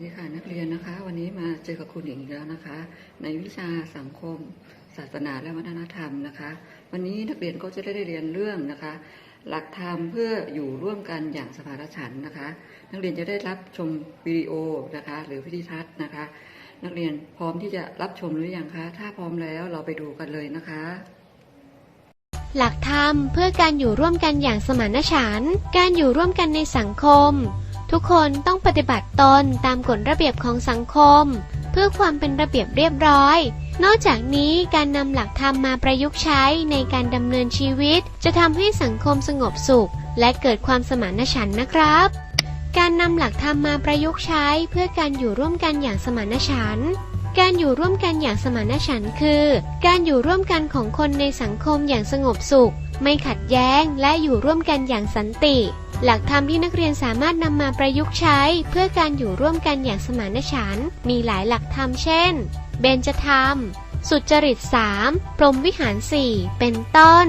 นี่ค่ะนักเรียนนะคะ วันนี้มาเจอกับคุณหญิงอีกแล้วนะคะ ในวิชาสังคม ศาสนาและวัฒนธรรมนะคะ วันนี้นักเรียนก็จะได้เรียนเรื่องนะคะ หลักธรรมเพื่ออยู่ร่วมกันอย่างสมานฉันนะคะ นักเรียนจะได้รับชมวิดีโอนะคะ หรือวิดีทัศน์นะคะ นักเรียนพร้อมที่จะรับชมหรือยังคะถ้าพร้อมแล้วเราไปดูกันเลยนะคะ หลักธรรมเพื่อการอยู่ร่วมกันอย่างสมานฉันท์การอยู่ร่วมกันในสังคม ทุกคนต้องปฏิบัติตนตามกฎระเบียบของสังคม เพื่อความเป็นระเบียบเรียบร้อย นอกจากนี้การนำหลักธรรมมาประยุกต์ใช้ในการดำเนินชีวิต จะทำให้สังคมสงบสุข และเกิดความสมานฉันท์นะครับ การนำหลักธรรมมาประยุกต์ใช้เพื่อการอยู่ร่วมกันอย่างสมานฉันท์การอยู่ร่วมกันอย่างสมานฉันท์คือ การอยู่ร่วมกันของคนในสังคมอย่างสงบสุข ไม่ขัดแย้งและอยู่ร่วมกันอย่างสันติ หลักธรรมที่นักเรียนสามารถนำมาประยุกต์ใช้ เพื่อการอยู่ร่วมกันอย่างสมานฉันท์มีหลายหลักธรรมเช่น เบญจธรรม สุจริตสามพรหมวิหารสี่เป็นต้น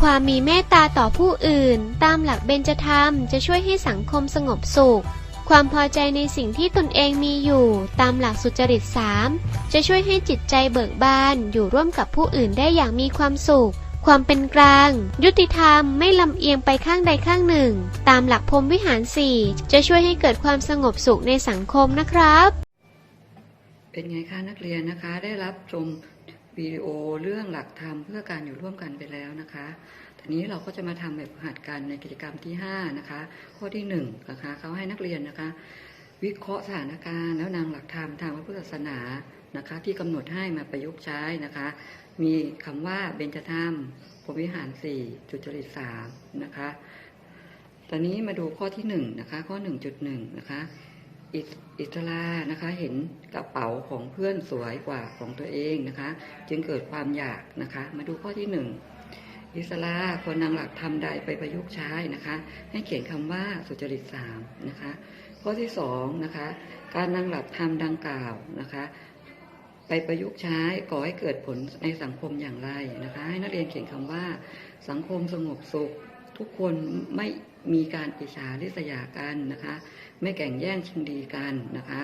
ความมีเมตตาต่อผู้อื่น ตามหลักเบญจธรรมจะช่วยให้สังคมสงบสุข ความพอใจในสิ่งที่ตนเองมีอยู่ ตามหลักสุจริตสามจะช่วยให้จิตใจเบิกบานอยู่ร่วมกับผู้อื่นได้อย่างมีความสุข ความเป็นกลาง ยุติธรรมไม่ลำเอียงไปข้างใดข้างหนึ่ง ตามหลักพรมวิหารสี่จะช่วยให้เกิดความสงบสุขในสังคมนะครับ เป็นไงคะนักเรียนนะคะได้รับชมวิดีโอเรื่องหลักธรรมเพื่อการอยู่ร่วมกันไปแล้วนะคะทีนี้เราก็จะมาทำแบบหัดกันในกิจกรรมที่ 5 นะคะ ข้อที่1นะคะเขาให้นักเรียนนะคะ วิเคราะห์สถานการณ์แล้วนำหลักธรรมทางพระพุทธศาสนานะคะ ที่กำหนดให้มาประยุกต์ใช้นะคะ มีคำว่าเบญจธรรมพรหมวิหารสี่จุจริตสามนะคะ ตอนนี้มาดูข้อที่หนึ่งนะคะ ข้อหนึ่งจุดหนึ่งนะคะอิสอิสลานะคะเห็นกระเป๋าของเพื่อนสวยกว่าของตัวเองนะคะ จึงเกิดความอยากนะคะ มาดูข้อที่หนึ่งอิสลาควรนำหลักธรรมใดไปประยุกต์ใช้นะคะ ให้เขียนคำว่าสุจริตสามนะคะ ข้อที่สองนะคะการนำหลักธรรมดังกล่าวนะคะไปประยุกต์ใช้ก่อให้เกิดผลในสังคมอย่างไรนะคะให้นักเรียนเขียนคำว่า สังคมสงบสุข ทุกคนไม่มีการอิจฉาริษยากันนะคะ ไม่แข่งแย่งชิงดีกันนะคะ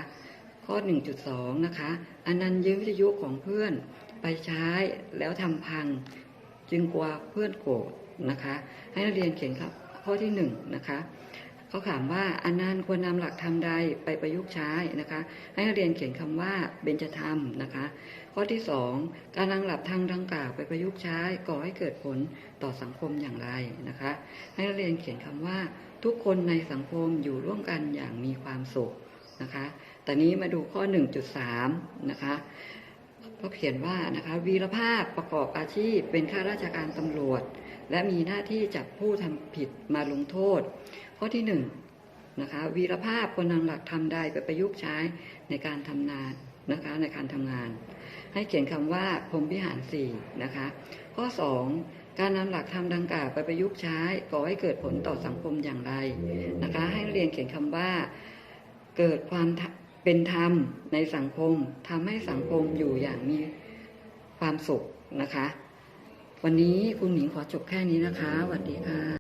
ข้อ 1.2 นะคะอันนั้นยืมวิทยุของเพื่อนไปใช้แล้วทำพังจึงกลัวเพื่อนโกรธนะคะ ให้นักเรียนเขียนครับข้อที่1นะคะ เขาถามว่าอันนันควรนำหลักธรรมใดไปประยุกต์ใช้นะคะ ให้นักเรียนเขียนคำว่าเบญจธรรมนะคะ ข้อที่ 2 การนำหลักธรรมดังกล่าวไปประยุกต์ใช้ก่อให้เกิดผลต่อสังคมอย่างไรนะคะ ให้นักเรียนเขียนคำว่า ทุกคนในสังคมอยู่ร่วมกันอย่างมีความสุขนะคะแต่นี้มาดูข้อ 1.3 นะคะก็เขียนว่านะคะวีรภาพประกอบอาชีพเป็นข้าราชการตำรวจ และมีหน้าที่จับผู้ทำผิดมาลงโทษ ข้อที่1นะคะวีรภาพควรนำหลักธรรมใดไปประยุกต์ใช้ในการทำงานนะคะในการทำงาน ให้เขียนคำว่าพรมวิหารสี่นะคะข้อ2การนำหลักธรรมดังกล่าวไปประยุกต์ใช้ก่อให้เกิดผลต่อสังคมอย่างไรนะคะ ให้นักเรียนเขียนคำว่าเกิดความเป็นธรรมในสังคมทำให้สังคมอยู่อย่างมีความสุขนะคะ วันนี้คุณหมิงขอจบแค่นี้นะคะสวัสดีค่ะ